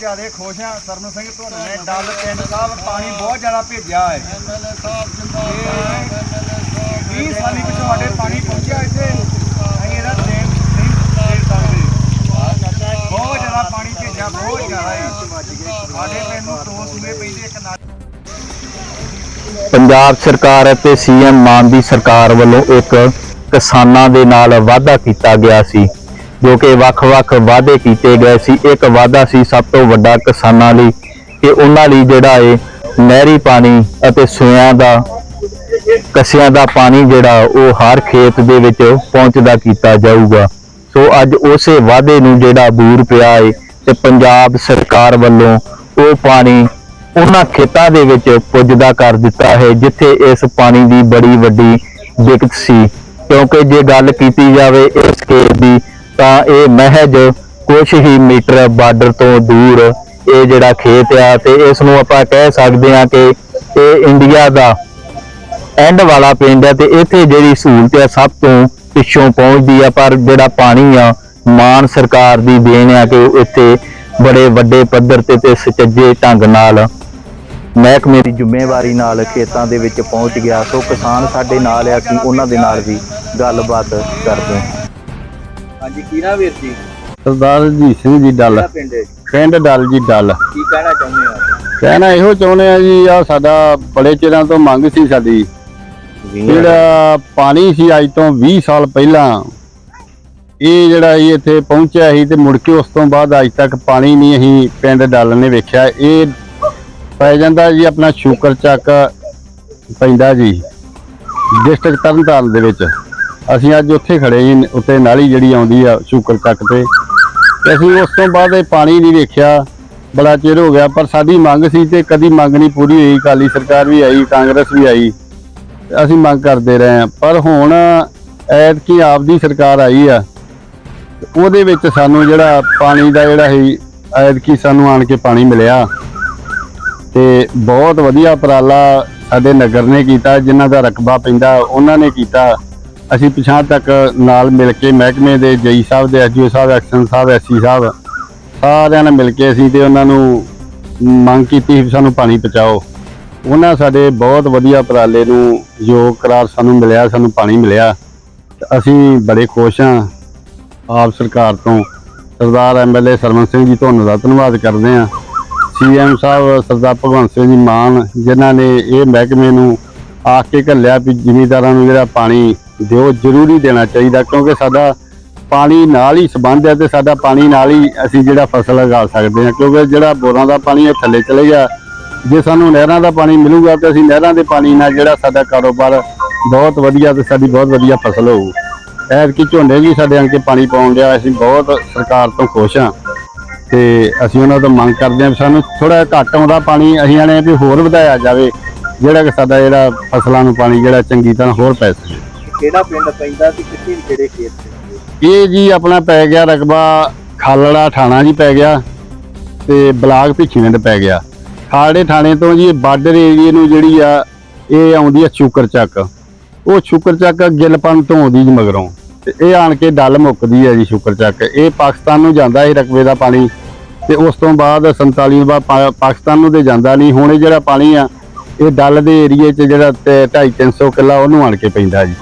ਜਿਆਦੇ ਖੁਸ਼ ਆ। ਸਰਨ ਸਿੰਘ ਧੁੰਨ ਨੇ ਡੱਲ ਪਿੰਡ ਸਾਹਿਬ ਪਾਣੀ ਬਹੁਤ ਜ਼ਿਆਦਾ ਭੇਜਿਆ ਹੈ। ਐਮਐਲਏ ਸਾਹਿਬ ਜਿੰਦਾਬਾਦ। ਐਮਐਲਏ ਸਾਹਿਬ 20 ਸਾਲੀ ਪਿਛੋਂ ਸਾਡੇ ਪਾਣੀ ਪਹੁੰਚਿਆ ਇੱਥੇ। ਅਸੀਂ ਇਹਦਾ ਦੇਣ ਨਹੀਂ ਦੇ ਸਕਦੇ ਬਹੁਤ ਜ਼ਿਆਦਾ ਪਾਣੀ ਭੇਜਿਆ ਬਹੁਤ ਜ਼ਿਆਦਾ ਹੈ। ਸਾਡੇ ਪਿੰਡ ਨੂੰ ਦੋ ਸੂਏ ਪੈਂਦੇ ਇੱਕ ਨਾਲ ਪੰਜਾਬ ਸਰਕਾਰ ਅਤੇ ਸੀਐਮ ਮਾਨ ਦੀ ਸਰਕਾਰ ਵੱਲੋਂ ਇੱਕ ਕਿਸਾਨਾਂ ਦੇ ਨਾਲ ਵਾਅਦਾ ਕੀਤਾ ਗਿਆ ਸੀ। ਜੋ ਕਿ ਵੱਖ-ਵੱਖ ਵਾਅਦੇ ਕੀਤੇ ਗਏ ਸੀ। ਇੱਕ ਵਾਅਦਾ ਸੀ ਸਭ ਤੋਂ ਵੱਡਾ ਕਿਸਾਨਾਂ ਲਈ ਕਿ ਉਹਨਾਂ ਲਈ ਜਿਹੜਾ ਏ ਨਹਿਰੀ ਪਾਣੀ ਅਤੇ ਸੂਇਆਂ ਦਾ, ਕਸਿਆਂ ਦਾ ਪਾਣੀ ਜਿਹੜਾ ਉਹ ਹਰ ਖੇਤ ਦੇ ਵਿੱਚ ਪਹੁੰਚਦਾ ਕੀਤਾ ਜਾਊਗਾ। ਸੋ ਅੱਜ ਉਸੇ ਵਾਅਦੇ ਨੂੰ ਜਿਹੜਾ ਬੂਰ ਪਿਆ ਏ ਤੇ ਪੰਜਾਬ ਸਰਕਾਰ ਵੱਲੋਂ ਉਹ ਪਾਣੀ ਉਹਨਾਂ ਖੇਤਾਂ ਦੇ ਵਿੱਚ ਪੁੱਜਦਾ ਕਰ ਦਿੱਤਾ ਹੈ, ਜਿੱਥੇ ਇਸ ਪਾਣੀ ਦੀ ਬੜੀ ਵੱਡੀ ਦਿੱਕਤ ਸੀ। ਕਿਉਂਕਿ ਜੇ ਗੱਲ ਕੀਤੀ ਜਾਵੇ ਇਸ ਖੇਤ ਦੀ ਤਾਂ ਇਹ ਮਹਿਜ ਕੁਝ ਹੀ ਮੀਟਰ ਬਾਰਡਰ ਤੋਂ ਦੂਰ ਇਹ ਜਿਹੜਾ ਖੇਤ ਆ ਤੇ ਇਸ ਨੂੰ ਆਪਾਂ ਕਹਿ ਸਕਦੇ ਹਾਂ ਕਿ ਇਹ ਇੰਡੀਆ ਦਾ ਐਂਡ ਵਾਲਾ ਪਿੰਡ ਹੈ ਤੇ ਇੱਥੇ ਜਿਹੜੀ ਸਹੂਲਤ ਆ ਸਭ ਤੋਂ ਪਿੱਛੋਂ ਪਹੁੰਚਦੀ ਆ, ਪਰ ਜਿਹੜਾ ਪਾਣੀ ਆ, ਮਾਨ ਸਰਕਾਰ ਦੀ ਦੇਣ ਆ ਕਿ ਇੱਥੇ ਬੜੇ ਵੱਡੇ ਪੱਧਰ ਤੇ ਤੇ ਸੁਚੱਜੇ ਢੰਗ ਨਾਲ ਮਹਿਕਮੇ ਦੀ ਜ਼ਿੰਮੇਵਾਰੀ ਨਾਲ ਖੇਤਾਂ ਦੇ ਵਿੱਚ ਪਹੁੰਚ ਗਿਆ। ਸੋ ਕਿਸਾਨ ਸਾਡੇ ਨਾਲ ਆ ਕਿ ਉਹਨਾਂ ਦੇ ਨਾਲ ਵੀ ਗੱਲਬਾਤ ਕਰਦੇ ਹਾਂ। ਹਾਂਜੀ ਵੀਰ ਜੀ? ਸਰਦਾਰ ਜੀ ਸਿੰਘ ਜੀ ਡੱਲ। ਪਿੰਡ ਹੈ ਪਿੰਡ ਡੱਲ ਜੀ ਡੱਲ। ਕੀ ਕਹਿਣਾ ਚਾਹੁੰਦੇ ਆ ਕਹਿਣਾ ਇਹੋ ਚਾਹੁੰਦੇ ਆ ਜੀ ਆ ਸਾਡਾ ਬੜੇ ਚਿਰਾਂ ਤੋਂ ਮੰਗ ਸੀ ਸਾਡੀ। ਜਿਹੜਾ ਪਾਣੀ ਸੀ ਅੱਜ ਤੋਂ 20 ਸਾਲ ਪਹਿਲਾਂ ਇਹ ਜਿਹੜਾ ਇਹ ਇੱਥੇ ਪਹੁੰਚਿਆ ਸੀ ਤੇ ਮੁੜ ਕੇ ਉਸ ਤੋਂ ਬਾਅਦ ਅੱਜ ਤੱਕ ਪਾਣੀ ਨਹੀਂ ਅਸੀਂ ਪਿੰਡ ਡੱਲ ਨੇ ਵੇਖਿਆ। ਇਹ ਪੈ ਜਾਂਦਾ ਜੀ ਆਪਣਾ ਸ਼ੂਕਰ ਚੱਕ ਪੈਂਦਾ ਜੀ ਡਿਸਟ੍ਰਿਕਟ ਤਰਨਤਾਰਨ ਦੇ ਵਿੱਚ। ਅਸੀਂ ਅੱਜ ਉੱਥੇ ਖੜੇ ਜੀ ਉੱਤੇ ਨਾਲੀ ਜਿਹੜੀ ਆਉਂਦੀ ਆ ਸ਼ੂਕਰ ਚੱਕ ਤੇ। ਤੇ ਅਸੀਂ ਉਸ ਤੋਂ ਬਾਅਦ ਇਹ ਪਾਣੀ ਨਹੀਂ ਵੇਖਿਆ, ਬੜਾ ਚਿਰ ਹੋ ਗਿਆ, ਪਰ ਸਾਡੀ ਮੰਗ ਸੀ ਤੇ ਕਦੀ ਮੰਗ ਨਹੀਂ ਪੂਰੀ ਹੋਈ, ਅਕਾਲੀ ਸਰਕਾਰ ਵੀ ਆਈ, ਕਾਂਗਰਸ ਵੀ ਆਈ ਅਸੀਂ ਮੰਗ ਕਰਦੇ ਰਹੇ ਹਾਂ। ਪਰ ਹੁਣ ਐਤਕੀ ਆਪ ਦੀ ਸਰਕਾਰ ਆਈ ਆ ਉਹਦੇ ਵਿੱਚ ਸਾਨੂੰ ਜਿਹੜਾ ਪਾਣੀ ਦਾ ਜਿਹੜਾ ਸੀ, ਐਤਕੀ ਸਾਨੂੰ ਆਣ ਕੇ ਪਾਣੀ ਮਿਲਿਆ। ਤੇ ਬਹੁਤ ਵਧੀਆ ਉਪਰਾਲਾ ਸਾਡੇ ਨਗਰ ਨੇ ਕੀਤਾ, ਜਿਨ੍ਹਾਂ ਦਾ ਰਕਬਾ ਪੈਂਦਾ, ਉਹਨਾਂ ਨੇ ਕੀਤਾ। ਅਸੀਂ ਪਿਛਾਂ ਤੱਕ ਨਾਲ ਮਿਲ ਕੇ ਮਹਿਕਮੇ ਦੇ ਜਈ ਸਾਹਿਬ ਦੇ ਐਸਡੀਓ ਸਾਹਿਬ, ਐਕਸ਼ਨ ਸਾਹਿਬ ਐਸਸੀ ਸਾਹਿਬ ਸਾਰਿਆਂ ਨਾਲ ਮਿਲ ਕੇ ਅਸੀਂ ਤੇ ਉਹਨਾਂ ਨੂੰ ਮੰਗ ਕੀਤੀ ਵੀ ਸਾਨੂੰ ਪਾਣੀ ਪਹੁੰਚਾਓ। ਉਹਨਾਂ ਸਾਡੇ ਬਹੁਤ ਵਧੀਆ ਉਪਰਾਲੇ ਨੂੰ ਯੋਗ ਕਰਾਰ ਸਾਨੂੰ ਮਿਲਿਆ, ਸਾਨੂੰ ਪਾਣੀ ਮਿਲਿਆ। ਅਸੀਂ ਬੜੇ ਖੁਸ਼ ਹਾਂ ਆਪ ਸਰਕਾਰ ਤੋਂ। ਸਰਦਾਰ ਐਮਐਲਏ ਸਰਵਨ ਸਿੰਘ ਜੀ, ਤੁਹਾਨੂੰ ਦਾ ਧੰਨਵਾਦ ਕਰਦੇ ਹਾਂ। ਸੀਐਮ ਸਾਹਿਬ, ਸਰਦਾਰ ਭਗਵੰਤ ਸਿੰਘ ਜੀ ਮਾਨ, ਜਿਨ੍ਹਾਂ ਨੇ ਇਹ ਮਹਿਕਮੇ ਨੂੰ ਆ ਕੇ ਘੱਲਿਆ ਵੀ ਜ਼ਿਮੀਦਾਰਾਂ ਨੂੰ ਜਿਹੜਾ ਪਾਣੀ ਦਿਓ ਜ਼ਰੂਰੀ ਦੇਣਾ ਚਾਹੀਦਾ, ਕਿਉਂਕਿ ਸਾਡਾ ਪਾਣੀ ਨਾਲ ਹੀ ਸੰਬੰਧ ਹੈ ਤੇ ਸਾਡਾ ਪਾਣੀ ਨਾਲ ਹੀ ਅਸੀਂ ਜਿਹੜਾ ਫਸਲ ਉਗਾ ਸਕਦੇ ਹਾਂ, ਕਿਉਂਕਿ ਜਿਹੜਾ ਬੋਰਾਂ ਦਾ ਪਾਣੀ ਇਹ ਥੱਲੇ ਚਲੇ ਗਿਆ। ਜੇ ਸਾਨੂੰ ਨਹਿਰਾਂ ਦਾ ਪਾਣੀ ਮਿਲੂਗਾ, ਤੇ ਅਸੀਂ ਨਹਿਰਾਂ ਦੇ ਪਾਣੀ ਨਾਲ ਜਿਹੜਾ ਸਾਡਾ ਕਾਰੋਬਾਰ ਬਹੁਤ ਵਧੀਆ ਤੇ ਸਾਡੀ ਬਹੁਤ ਵਧੀਆ ਫਸਲ ਹੋਊ। ਐਤਕੀ ਝੋਨੇ ਵੀ ਸਾਡੇ ਅੰਕੇ ਪਾਣੀ ਪਾਉਣ ਲਿਆ ਅਸੀਂ ਬਹੁਤ ਸਰਕਾਰ ਤੋਂ ਖੁਸ਼ ਹਾਂ। ਤੇ ਅਸੀਂ ਉਹਨਾਂ ਤੋਂ ਮੰਗ ਕਰਦੇ ਹਾਂ ਵੀ ਸਾਨੂੰ ਥੋੜਾ ਘੱਟ ਆਉਂਦਾ ਪਾਣੀ, ਅਸੀਂ ਆਣੇ ਵੀ ਹੋਰ ਵਧਾਇਆ ਜਾਵੇ, ਜਿਹੜਾ ਕਿ ਸਾਡਾ ਜਿਹੜਾ ਫਸਲਾਂ ਨੂੰ ਪਾਣੀ ਜਿਹੜਾ ਚੰਗੀ ਤਰ੍ਹਾਂ ਹੋਰ ਪੈ ਸਕੇ। ਕਿਹੜਾ ਪਿੰਡ ਪੈਂਦਾ ਤੇ ਕਿੱਥੇ ਕਿਹੜੇ ਖੇਤ ਚ ਇਹ ਜੀ ਆਪਣਾ ਪੈ ਗਿਆ ਰਕਬਾ ਖਾਲੜਾ ਥਾਣਾ ਜੀ ਪੈ ਗਿਆ ਤੇ ਬਲਾਕ ਭਿੱਖੀਵਿੰਡ ਪੈ ਗਿਆ। ਖਾਲੜੇ ਥਾਣੇ ਤੋਂ ਜੀ ਬਾਰਡਰ ਏਰੀਏ ਨੂੰ ਜਿਹੜੀ ਆ, ਇਹ ਆਉਂਦੀ ਆ ਸ਼ੂਕਰ ਚੱਕ। ਉਹ ਸ਼ੁਕਰ ਚੱਕ ਗਿਲਪਨ ਤੋਂ ਆਉਂਦੀ ਜੀ ਮਗਰੋਂ। ਤੇ ਇਹ ਆਣ ਕੇ ਡੱਲ ਮੁੱਕਦੀ ਹੈ ਜੀ ਸ਼ੁਕਰ ਚੱਕ। ਇਹ ਪਾਕਿਸਤਾਨ ਨੂੰ ਜਾਂਦਾ ਇਹ ਰਕਬੇ ਦਾ ਪਾਣੀ। ਤੇ ਉਸ ਤੋਂ ਬਾਅਦ 47 ਬਾਅਦ ਪਾਕਿਸਤਾਨ ਨੂੰ ਤੇ ਜਾਂਦਾ ਨਹੀਂ। ਹੁਣ ਇਹ ਜਿਹੜਾ ਪਾਣੀ ਆ, ਇਹ ਡੱਲ ਦੇ ਏਰੀਏ 'ਚ ਜਿਹੜਾ 2.5 300 ਕਿੱਲਾ ਉਹਨੂੰ ਆਣ ਕੇ ਪੈਂਦਾ ਜੀ।